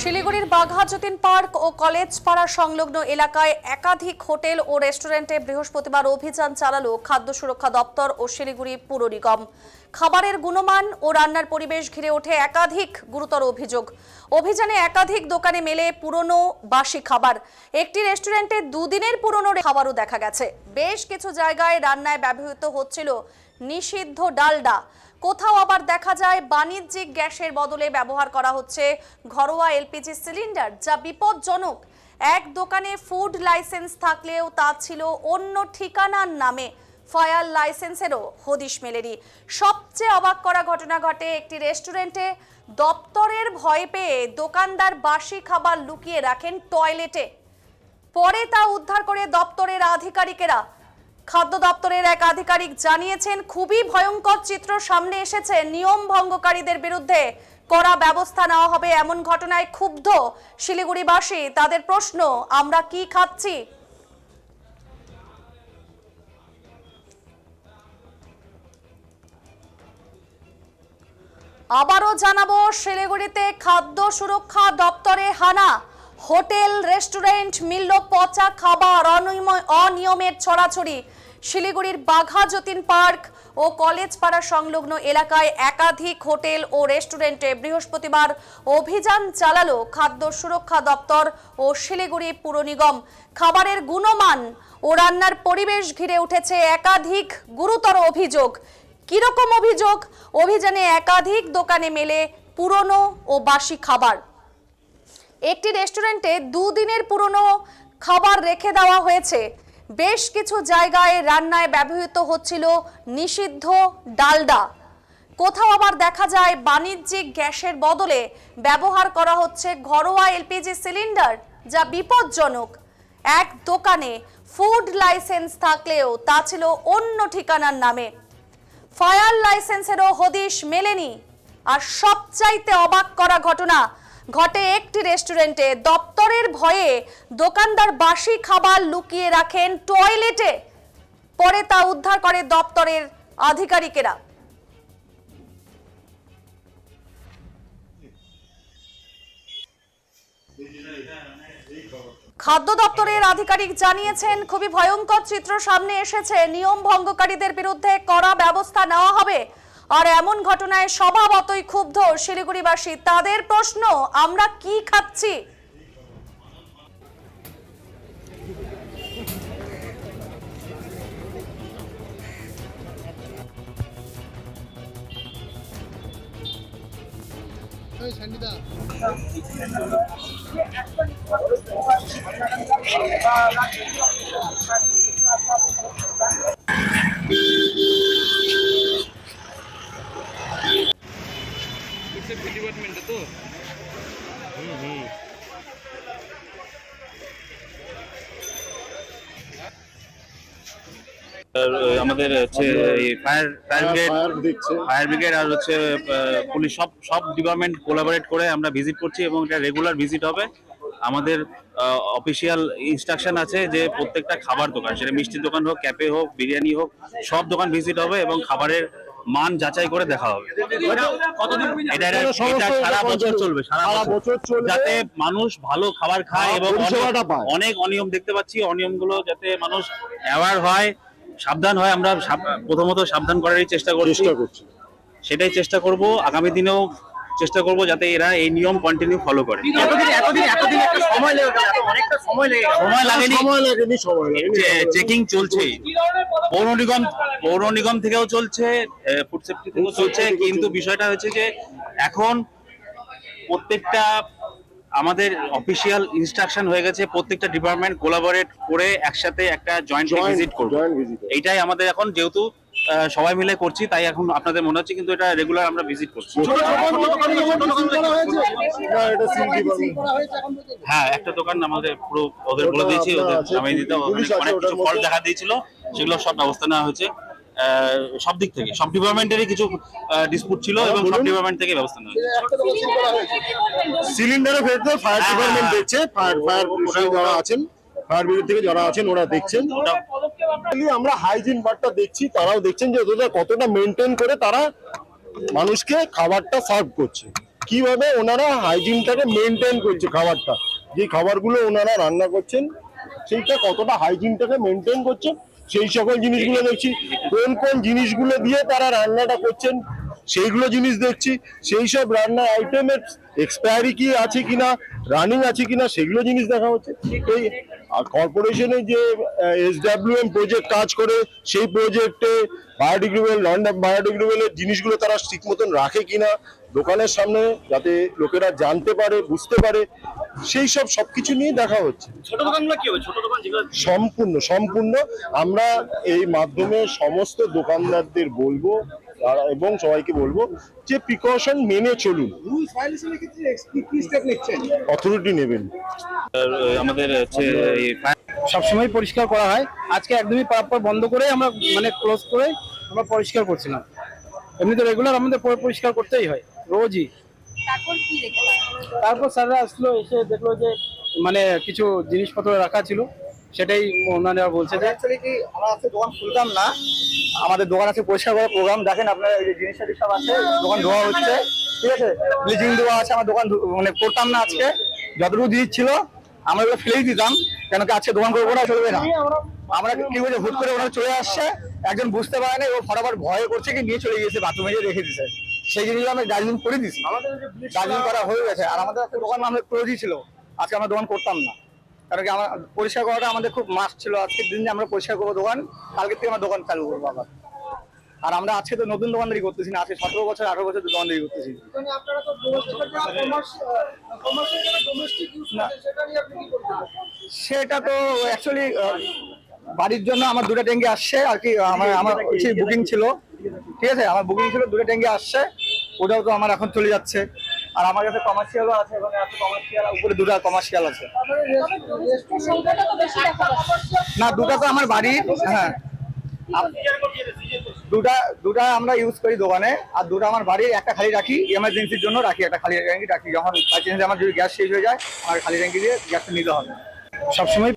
শিলিগুড়ির বাঘা যতীন পার্ক ও কলেজ পাড়া সংলগ্ন এলাকায় একাধিক হোটেল ও রেস্টুরেন্টে বৃহস্পতিবার অভিযান চালালো খাদ্য সুরক্ষা দপ্তর ও শিলিগুড়ি পুর নিগম। খাবারের গুণমান ও রান্নার পরিবেশ ঘিরে ওঠে একাধিক গুরুতর অভিযোগ। অভিযানে একাধিক দোকানে মেলে পুরনো বাসি খাবার। একটি রেস্টুরেন্টে দুদিনের পুরনো খাবারও দেখা গেছে। বেশ কিছু জায়গায় রান্নায় ব্যবহৃত হচ্ছিল নিষিদ্ধ ডালডা। কোথাও আবার দেখা যায় বাণিজ্যিক গ্যাসের বদলে ব্যবহার করা হচ্ছে ঘরোয়া এলপিজি সিলিন্ডার, যা বিপজ্জনক। এক দোকানে ফুড লাইসেন্স থাকলেও তা ছিল অন্য ঠিকানার নামে। ফায়ার লাইসেন্সেরও হদিশ মেলেনি। সবচেয়ে অবাক করা ঘটনা ঘটে একটি রেস্টুরেন্টে। দপ্তরের ভয় পেয়ে দোকানদার বাসি খাবার লুকিয়ে রাখেন টয়লেটে। পরে তা উদ্ধার করে দপ্তরের আধিকারিকেরা খাদ্য দপ্তরের এক আধিকারিক জানিয়েছেন, খুবই ভয়ঙ্কর চিত্র সামনে এসেছে। নিয়ম ভঙ্গকারীদের বিরুদ্ধে কড়া ব্যবস্থা নেওয়া হবে এমন ঘটনায় ক্ষুব্ধ শিলিগুড়িবাসী। তাদের প্রশ্ন, আমরা কি খাচ্ছি? আবারও জানাব, শিলিগুড়িতে খাদ্য সুরক্ষা দপ্তরে হানা। হোটেল, রেস্টুরেন্ট মিলল পচা খাবার, অনিয়ম- অনিয়মের ছড়াছড়ি। শিলিগুড়ির বাঘা যতীন পার্ক ও কলেজ পাড়া সংলগ্ন এলাকায় একাধিক হোটেল ও রেস্টুরেন্টে বৃহস্পতিবার অভিযান চালালো খাদ্য সুরক্ষা দপ্তর ও শিলিগুড়ি পুর নিগম। খাবারের গুণমান ও রান্নার পরিবেশ ঘিরে উঠেছে একাধিক গুরুতর অভিযোগ। কীরকম অভিযোগ? অভিযানে একাধিক দোকানে মেলে পুরনো ও বাসি খাবার। একটি রেস্টুরেন্টে দুদিনের পুরনো খাবার রেখে দেওয়া হয়েছে। বেশ কিছু জায়গায় রান্নায় ব্যবহৃত হচ্ছিল নিষিদ্ধ ডালডা। কোথাও আবার দেখা যায় বাণিজ্যিক গ্যাসের বদলে ব্যবহার করা হচ্ছে ঘরোয়া এলপিজি সিলিন্ডার, যা বিপজ্জনক। এক দোকানে ফুড লাইসেন্স থাকলেও তা ছিল অন্য ঠিকানার নামে। ফায়ার লাইসেন্সেরও হদিশ মেলেনি। আর সবচাইতে অবাক করা ঘটনা ঘটে একটি রেস্টুরেন্টে। দপ্তরের ভয়ে দোকানদার বাসি খাবার লুকিয়ে রাখেন টয়লেটে। পরে তা উদ্ধার করে দপ্তরের আধিকারিকেরা। খাদ্য দপ্তরের আধিকারিক জানিয়েছেন, খুবই ভয়ঙ্কর চিত্র সামনে এসেছে। নিয়ম ভঙ্গকারীদের বিরুদ্ধে কড়া ব্যবস্থা নেওয়া হবে। আর এমন ঘটনায় স্বভাবতই ক্ষুব্ধ শিলিগুড়িবাসী। তাদের প্রশ্ন আমরা কি খাচ্ছি ওই সন্ডিদা সেফটি ডিপার্টমেন্টে তো আর, আহ, আমাদের হচ্ছে fire fire brigade fire brigade আর হচ্ছে পুলিশ সব সব ডিপার্টমেন্ট কোলাবোরেট করে আমরা ভিজিট করছি এবং এটা রেগুলার ভিজিট হবে। আমাদের অফিসিয়াল ইনস্ট্রাকশন আছে যে প্রত্যেকটা খাবার দোকান সেটা মিষ্টির দোকান হোক ক্যাফে হোক বিরিয়ানি হোক সব দোকান ভিজিট হবে এবং খাবারের মান যাচাই করে দেখা হবে। এটা সারা বছর চলবে সারা বছর। যাতে মানুষ ভালো খাবার খায় এবং অনেক- অনেক অনিয়ম দেখতে পাচ্ছি অনিয়মগুলো যাতে মানুষ অ্যাওয়ার হয়। সাবধান হয় আমরা প্রথমত সাবধান করারই চেষ্টা করছি। চেষ্টা করছি। সেটাই চেষ্টা করব আগামী দিনেও চেষ্টা করব যাতে এরা এই নিয়ম কন্টিনিউ ফলো করে। এতদিন এতদিন এতদিন একটা সময় লেগে গেল এত অনেকটা সময় লেগে গেল। সময় লাগেনি। সময় লাগেনি চেকিং চলছে। পৌর নিগম পৌর নিগম থেকেও চলছে ফুড সেফটি থেকেও চলছে কিন্তু বিষয়টা হচ্ছে যে এখন প্রত্যেকটা আমাদের অফিসিয়াল ইনস্ট্রাকশন হয়ে গেছে প্রত্যেকটা ডিপার্টমেন্ট কোলাবোরেট করে একসাথে একটা জয়েন্ট ভিজিট করব। এইটাই আমাদের এখন যেহেতু আহ, সবাই মিলে করছি তাই এখন আপনাদের মনে হচ্ছে কিন্তু এটা রেগুলার আমরা ভিজিট করছি। হ্যাঁ একটা দোকান আমাদের পুরো ওদের বলে দিয়েছি ওদের নামিয়ে দিতে পুলিশ অনেক কিছু ফল দেখা দিয়েছিল সেগুলো সব ব্যবস্থা নেওয়া হয়েছে। সব দিক থেকে সব ডিপার্টমেন্টেরই কিছু ডিসপুট ছিল এবং সব। ডিপার্টমেন্ট থেকে ব্যবস্থা নেওয়া। সিলিন্ডারের ভেতরে ফায়ার হ্যাঁ, ডিপার্টমেন্ট হ্যাঁ। দেখছে ফায়ার ফায়ার যারা আছেন ফায়ার ব্রিগেড থেকে যারা আছেন ওরা দেখছেন আমরা হাইজিন বারটা দেখছি তারাও দেখছেন যে ওদের কতটা মেনটেন করে তারা মানুষকে খাবারটা সার্ভ করছে কীভাবে ওনারা হাইজিনটাকে মেনটেন করছে খাবারটা যে খাবারগুলো ওনারা রান্না করছেন সেইটা কতটা হাইজিনটাকে মেনটেন করছেন সেই সকল জিনিসগুলো দেখছি। কোন কোন জিনিসগুলো দিয়ে তারা রান্নাটা করছেন, সেইগুলো জিনিস দেখছি। সেই সব রান্নার আইটেমের এক্সপায়ারি কি আছে কিনা রানিং আছে কিনা, সেগুলো জিনিস দেখা হচ্ছে। এই কর্পোরেশনে যে এম প্রজেক্ট কাজ করে, সেই প্রজেক্টে বায়োডিগ্রেডেবল নন বায়োডিগ্রেডেবলের জিনিসগুলো তারা ঠিক মতন রাখে কিনা দোকানের সামনে যাতে লোকেরা জানতে পারে বুঝতে পারে সেই সব সবকিছু নিয়ে দেখা হচ্ছে। ছোট দোকানগুলো কি হবে? ছোট দোকান সম্পূর্ণ সম্পূর্ণ। আমরা এই মাধ্যমে সমস্ত দোকানদারদের বলব আর- এবং সবাইকে বলব যে প্রিকশন মেনে চলুন। অথরিটি নেবেন। আমাদের হচ্ছে সবসময় পরিষ্কার করা হয়। আজকে একদমই পরাপর বন্ধ করে আমরা মানে ক্লোজ করে আমরা পরিষ্কার করছিলাম এমনি তো রেগুলার আমাদের পরিষ্কার করতেই হয়। রোজই। তারপর স্যাররা আসলো এসে দেখল যে মানে কিছু জিনিসপত্র রাখা ছিল সেটাই ওনারা বলছে যে অ্যাকচুয়ালি কি আমরা আজকে দোকান খুলতাম না আমাদের দোকান আছে পরিষ্কার করার প্রোগ্রাম দেখেন আপনার এই যে জিনিসপাতি সব আছে দোকান ধোয়া হচ্ছে ঠিক আছে? ব্লিচিং দেওয়া আছে আমার দোকান মানে করতাম না আজকে যতটুকু জিনিস ছিল আমরা ওগুলো ফেলেই দিতাম কেন কি আজকে দোকান করব না চলবে না। আমরা কি হয়েছে হুট করে ওরা চলে আসছে একজন বুঝতে পারে না ও ফটাফট ভয় করছে কি নিয়ে চলে গিয়েছে বাথরুমে গিয়ে রেখে দিছে সেই জিনিসগুলো আমি ডাস্টবিন করে দিছি। ডাস্টবিন করা হয়ে গেছে। আর আমাদের একটা দোকান আমাদের ক্লোজই ছিল আজকে আমরা দোকান করতাম না। কারণ কি আমার পরিষ্কার করাটা আমাদের খুব মাস্ট ছিল। আজকের দিন আমরা পরিষ্কার করব দোকান কালকে থেকে আমরা দোকান চালু করব আবার। আর আমরা আজকে তো নতুন দোকানদারি করতেছি না। আজকে সতেরো বছর আঠারো বছর দোকানদারি করতেছি। না। সেটা তো অ্যাকচুয়ালি বাড়ির জন্য আমার দুটো ট্যাঙ্কি আসছে। আর কি আমার আমার বুকিং ছিল। ঠিক আছে, আমার বুকিং ছিল দুটো ট্যাঙ্কি আসছে, ওটাও তো আমার এখন চলে যাচ্ছে। আর আমার কাছে কমার্শিয়ালও আছে এবং আছে কমার্শিয়াল উপরে দুটো কমার্শিয়াল আছে। না, দুটো তো আমার বাড়ির হ্যাঁ। দুটা দুটা আমরা ইউজ করি দোকানে, আর দুটো আমার বাড়ির, একটা খালি রাখি এমার্জেন্সির জন্য রাখি, একটা খালি ট্যাঙ্কি রাখি। যখন আমার যদি গ্যাস শেষ হয়ে যায়, আমার খালি ট্যাঙ্কি দিয়ে গ্যাসটা নিতে হবে। সবসময়